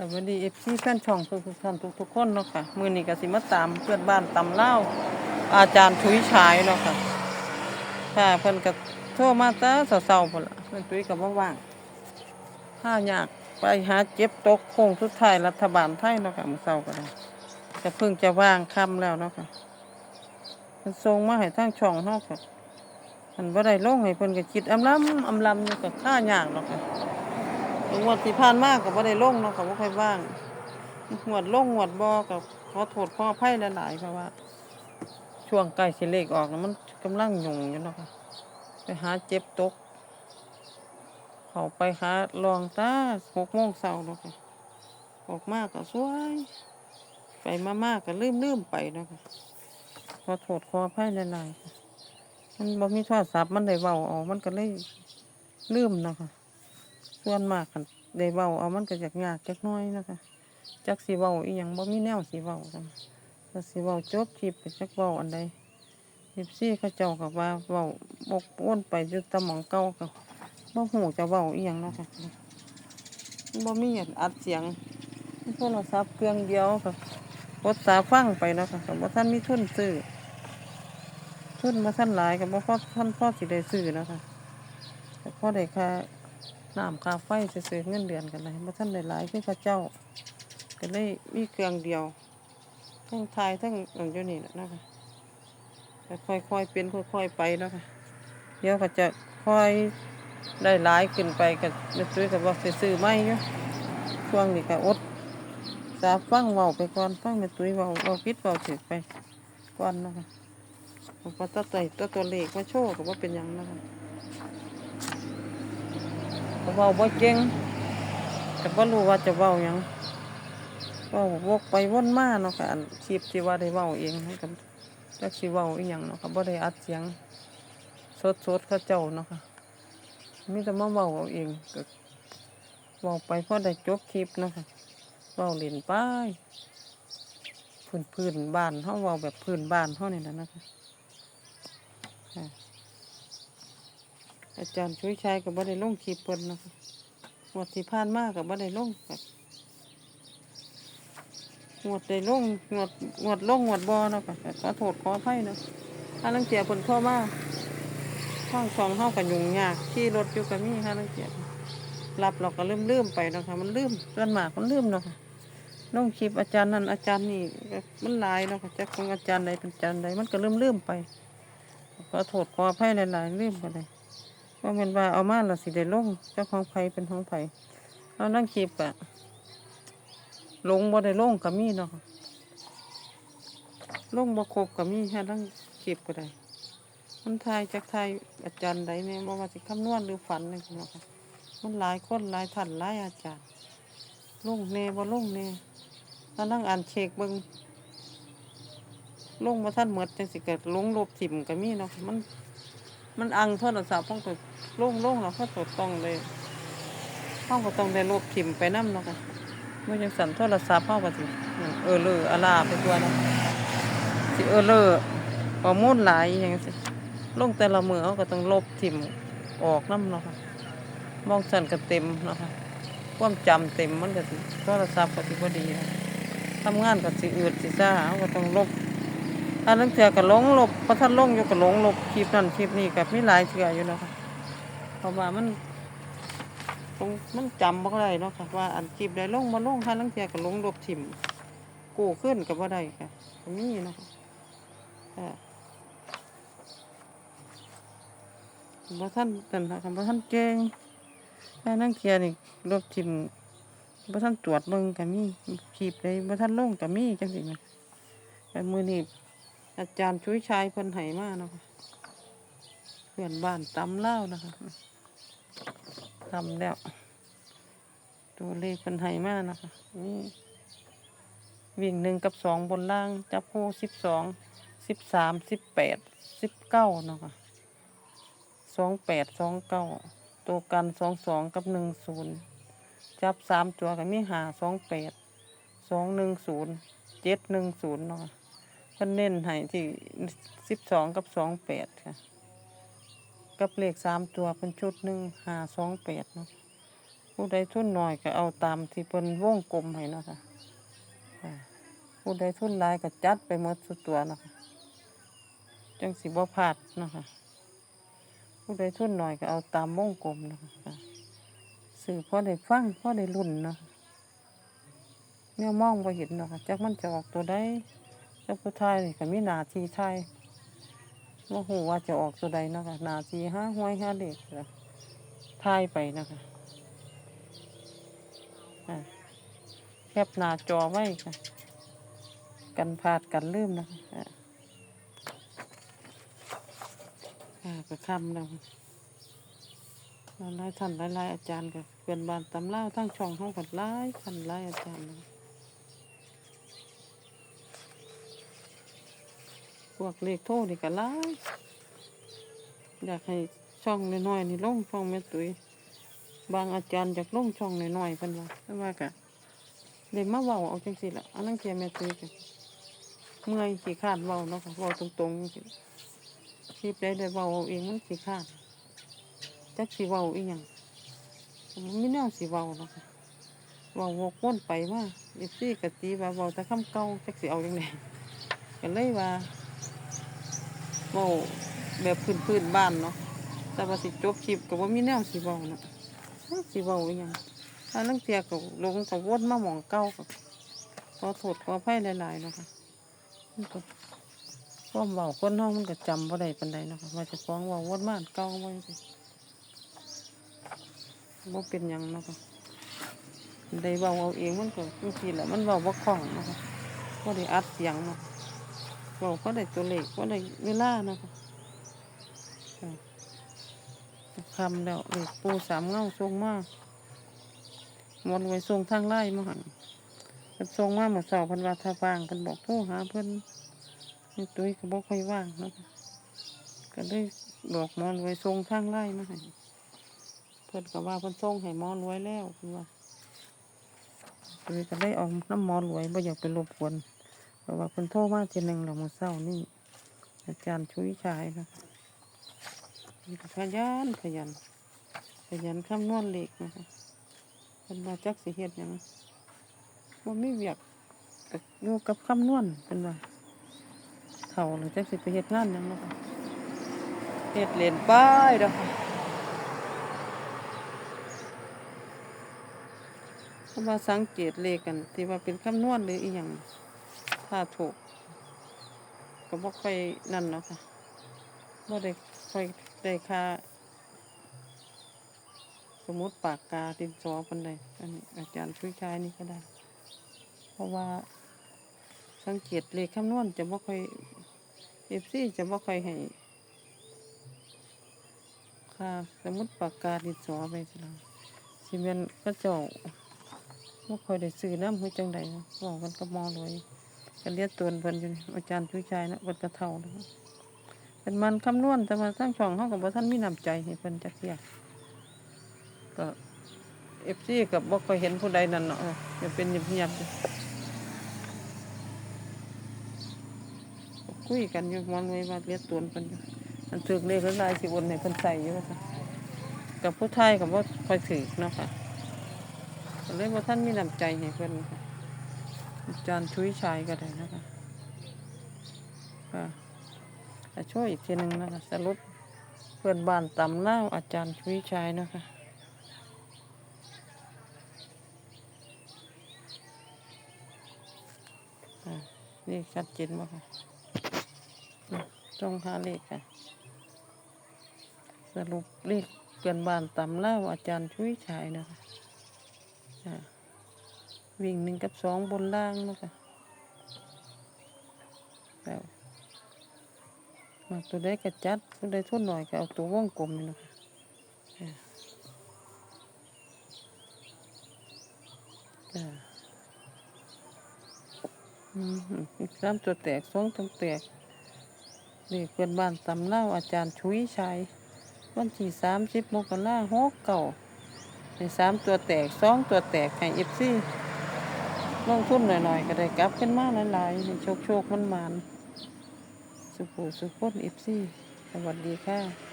สวัสดีเอฟซีแฟนช่องทุกทุกๆท่านทุกทุกๆคนเนาะค่ะ มือนี้ก็สิมาตามเพื่อนบ้านตำเล่าอาจารย์ถุยฉายเนาะค่ะค่ะเพิ่นก็โทรมาต่เช้าๆพุ่นละเพิ่นตุ้ยก็บ่ว่างถ้ายากไปหาเจ็บตกโค้งสุดท้ายรัฐบาลไทยเนาะค่ะมื้อเช้าก็ได้ก็เพิ่งจะว่างค่ำแล้วเนาะค่ะเพิ่นส่งมาให้ทางช่องเฮาค่ะมันบ่ได้ลงให้เพิ่นก็คิดอำลำอำลำอยู่ก็ค่ายากเนาะค่ะ งวดที่ผ่านมาก็บ่ได้ลงเนาะก็บ่ค่อยว่างงวดลงงวดบ่ก็ขอโทษขออภัยหลายๆเพราะว่า ช่วงใกล้สิเลขออกนะมันกำลังยุ่งอยู่เนาะค่ะไปหาเจ็บตก เขาไปหาลองตาหกโมงเช้าเนาะค่ะออกมากก็สวย ไปมาๆก็ลืมๆไปเนาะค่ะขอโทษขออภัยหลายๆมันบ่มีโทรศัพท์มันได้เว้าเอามันก็เลยลืมเนาะค่ะ ส่วนมากคันได้เว้าเอามันก็จักยากจักน้อยนะคะจักสิเว้าอีหยังบ่มีแนวสิเว้าจังก็สิเว้าจบคลิปไปจักเว้าอันใด14เขาเจ้าก็ว่าเว้าบกอ้วนไปอยู่แตะหมองเก่าก็บ่ฮู้จะเว้าอีหยังเนาะค่ะบ่มีอันอัดเสียงโทรศัพท์เครื่องเดียวก็กดสาฟังไปเนาะค่ะก็บ่ทันมีทุนซื้อทุนบ่ทันหลายก็บ่พอทันพอสิได้ซื้อเนาะค่ะแต่อได้ค่า น้ำค่าไฟซื้อเงินเดือนกันเลยบ่ท่านได้หลายคือเขาเจ้า ก็เลยมีเครื่องเดียว ทั้งไทยทั้งอันอยู่นี่แหละนะคะก็ค่อยๆเป็นค่อยๆไปเนาะคะเดี๋ยวก็จะค่อยได้หลายขึ้นไปก็ไม่ซื้อกับว่าสิซื้อไม่เนาะช่วงนี้ก็อดสาฟังเว้าไปก่อนฟังแม่ตุ้ยเว้าเว้าพิษเว้าถึกไปก่อนนะคะผมก็ตัดใจตัวตัวเลขมาโชว์ก็ว่าเป็นยังนะคะ ก็เว้าบ่เก่งแต่บ่รู้ว่าจะเว้าหยังเว้าวกไปวนมาเนาะค่ะอันคลิปที่ว่าได้เว้าเองกับจักสิเว้าอีหยังเนาะค่ะบ่ได้อัดเสียงสดๆเขาเจ้าเนาะค่ะมีแต่มาเว้าเอาเองก็เว้าไปพอได้จบคลิปเนาะค่ะเว้าเล่นไปพื้นพื้นบ้านเฮาเว้าแบบพื้นบ้านเฮานี่แหละนะคะค่ะ อาจารย์ช่วยชายก็บ่ได้ลงคลิปเพิ่นนะคะงวดที่ผ่านมาก็บ่ได้ลงค่ะงวดได้ลงงวดงวดลงงวดบ่เนาะค่ะก็ขอโทษขออภัยเนาะถ้าลังเกียจเพิ่นโทรมาช่องช่องเฮาก็ยุ่งยากขี่รถอยู่ก็มีค่ะลังเกียจรับเราก็ลืมๆไปเนาะค่ะมันลืมส่วนมากมันลืมเนาะค่ะลงคลิปอาจารย์นั่นอาจารย์นี่มันลายเนาะค่ะจักของอาจารย์ใดเป็นอาจารย์ใดมันก็ลืมๆไปขอโทษขออภัยหลายๆลืมไปเลย ว่าแมันว่าเอามาและสิได้ลงเจ้าของไผเป็นของไผเอานั่งคลิปอะลงบ่ได้ลงก็มีเนาะลงบ่ครบก็มีแค่นั่งคลิปก็ได้มันทายจากทายอาจารย์ใดแม่ยบ่ว่าสิคำนวณหรือฝันนี่เนาะค่ะมันหลายคนหลายท่านหลายอาจารย์ลงแน่บ่ลงแน่ถ้านั่งอ่านเช็คเบิ่งลงบ่ทันหมดจังสิเกิดลงลบถิ่มก็มีเนาะมัน มันอังโทรศัพท์ต้องตัวโล่งโล่งๆแล้วก็ตัวต้องเลยห้องก็ต้องได้ลบทิมไปน้ำเนาะค่ะเมื่อยังสั่นโทรศัพท์ห้องก็สิเออเลออาลาไปตัวนะสิเออเลอข้อมูลหลายอย่างสิลงแต่ละมือเขาก็ต้องลบทิมออกน้ำเนาะค่ะมองสั่นก็เต็มเนาะค่ะความจำเต็มมันก็สิโทรศัพท์ก็สิบ่ดีทำงานก็สิอืดสิซ่าเขาก็ต้องลบ อันนั้นเถื่อก็หลงลบพระท่านลงอยู่ก็หลงลบคลิปนั่นคลิปนี้กับมีหลายเถื่ออยู่เนาะค่ะเพราะว่ามันตรงมันจำบ่ได้เนาะค่ะว่าอันคลิปใดลงมาลงท่านลังเถื่อก็หลงลบถิ่มกู้ขึ้นก็บ่ได้ค่ะก็มีเนาะค่ะค่ะท่านนั่นค่ะบ่ท่านเก่งถ้านั่งเทียนี่ลบถิ่มบ่ท่านตรวจเบิ่งก็มีคลิปใดบ่ท่านลงก็มีจังซี่นะแต่มือนี้ อาจารย์ช่วยชายเพิ่นไหมาเนะคะเพื่อนบ้านตำเล่านะคะตำแล้ว ตัวเลขเพิ่นไหมานะคะนี่วิ่งหนึ่งกับสองบนล่าง จับคู่สิบสองสิบสามสิบแปดสิบเก้านะคะสองแปดสองเก้าตัวกันสองสองกับหนึ่งศูนย์จับสามตัวกันมีหาสองแปดสองหนึ่งศูนย์เจ็ดหนึ่งศูนย์เนาะคะ พิ่นเน้นให้ที่สิบสองกับสองแปดค่ะ กับเลขสามตัวเป็นชุดหนึ่งหาสองแปดเนาะผู้ใดทุนน้อยก็เอาตามที่เพิ่นวงกลมให้เนาะค่ะผู้ใดทุนลายก็จัดไปหมดสุดตัวเนาะค่ะจังสิบ่พลาดเนาะค่ะผู้ใดทุนน้อยก็เอาตามวงกลมเนาะค่ะสื่อพอได้ฟังพอได้รุ่นเนาะแนวมองบ่เห็นเนาะค่ะจักมันจะออกตัวใด จักผู้ทายนี่ก็มีหนาที่ทยบ่ฮู้ว่าจะออกตัวใดนะคะหนาที่หาห้วยหาเลขก็ทายไปนะคะแคปหนาจอไว้ค่ะ กันพลาดกันลืมนะคะอะอ่าก็คำแล้วหลายท่านหลายอาจารย์ก็เพื่อนบ้านตำเล่าทั้งช่องห้องกัดหลายท่านหลายอาจารย์ พวกเลขโทษนี่ก็หลายอยากให้ช่องน้อยๆนี่ลงช่องแม่ตุ้ยบางอาจารย์จากลงช่องน่อยๆเพิ่นว่าเพิ่นว่ากะเลยมาเว้าเอาจังซี่ล่ะอันนั้นเทียแม่ตื้อกันเมื่อยขี้คร้านเว้าเนาะค่ะเว้าตรงๆจังซี่คลิปได้ได้เว้าเอาเองมันขี้คร้านจักสิเว้าอีหยังมันมีแนวสิเว้าเนาะค่ะเว้าวกวนไปว่า FC กะตีว่าเว้าแต่คำเก่าจักสิเอาจังได๋ก็เลยว่า เว้าแบบพื้นๆบ้านเนาะแต่ว่าสิจบคลิปก็บ่มีแนวสิเว้าเนาะสิเว้าอีหยังถ้าลังเทียก็ลงก็วนมาหม่องเก่าก็ขอโทษขออภัยหลายๆเนาะค่ะมันก็ความเว้าคนเฮามันก็จำบ่ได้ปานใดเนาะค่ะว่าจะฟ้องเว้าวนมาอันเก่าบ่จังซี่บ่เป็นหยังเนาะค่ะได้เว้าเอาเองมันก็จังซี่แหละมันเว้าบ่คล่องเนาะค่ะบ่ได้อัดเสียงเนาะ เว้าบ่ได้ตัวเลขบ่ได้เวลานะคะคำแล้วเลขปูสามเงาส่งมาหมดไว้ส่งทางไล่มาหันเพิ่นส่งมากหมดเสาเพิ่นวาถ้าว่างเพิ่นบอกโทรหาเพิ่นนี่ตุ้ยก็บ่ค่อยว่างเนาะก็เลยบอกมอนไว้ส่งทางไล่มาให้เพิ่อนก็ว่าเพิ่นส่งให้มอนไว้แล้วเพิ่นว่าตุ้ยก็ได้เออกน้ำมอนไว้บ่อยากไปรบกวน ราะว่าเพิ่นโทรมาทีหนึงแล้วมื้อเช้านี่อาจารย์ชุยชายนะเพิ่นขยันขยันขยันคำนวณเหลขนะคะเพิ่นว่าจักสิเฮ็ดยังบ่าไมีเวียกอยู่กับคำนวณเพิ่นว่าเฒ่าแล้วจักสิไปเฮ็ดงานยังเนะคะเฮ็ดเล่นไปเด้อค่ะเพราะว่าสังเกตเลขกันที่ว่าเป็นคำนวณหรืออีหยัง ถ้าถูก ก็บ่ค่อยนั่นเนาะค่ะบ่ได้ค่อยได้ค่าสมมติปากกาดินสอปันใดอันนี้อาจารย์ช่วยชายนี่ก็ได้ เพราะว่าสังเกตเลขคำนวณจะบ่ค่อยเอฟซีจะบ่ค่อยให้ค่ะสมมติปากกาดินสอไปสิล่ะสิแม่นก็เจ้าบ่ค่อยได้ซื้อน้ำเฮ้จังใดนะบอกกันก็มอรวย กันเรียกตัวเพิ่นอยู่นี่อาจารย์ช่วยชายนะเพิ่นก็เท่าแล้วเป็นมันคำนวณแต่มาทั้งช่องเฮาก็บ่ทันมีน้ำใจให้เพิ่นจักเที่ยก็เอฟซีกับบ่ค่อยเห็นผู้ใดนั่นเนาะออจะเป็นเงียบๆอยู่คุยกันอยู่มอนไว้ว่าเรียกตัวเพิ่นอยู่อันถึกเลขหลายสิวนให้เพิ่นใส่อยู่ค่ะกับผู้ไทยกับบ่ค่อยถือเนาะค่ะก็เลยว่าท่านมีน้ำใจให้เพิ่นค่ะ อาจารย์ชุยชายก็ได้นะคะค่ะช่วยอีกทีหนึ่งนะคะสรุปเพื่อนบ้านตำเล่าอาจารย์ชุยชายนะคะนี่ชัดเจนมากค่ะตรงหาเลขค่ะ สรุปเลขเกินบ้านตำเล่าอาจารย์ช่วยชายนะคะ่ะ วิ่งหนึ่งกับสองบนล่างนะคะแล้วมาตัวได้กระจัดตัวได้ทุนหน่อยก็เอาตัววงกลมนี่นะคะอะจ้ะอืมอีกสามตัวแตกสองตัวแตกนี่เพื่อนบ้านตำเล่าอาจารย์ชุยชัยวันที่สามสิบมกราหกเก่าในสามตัวแตกสองตัวแตกให้เอฟซี ลงทุนหน่อยๆก็ได้กลับขึ้นมาหลายๆให้โชคโชคมันมันสุขุสุขคนเอฟซีสวัสดีค่ะ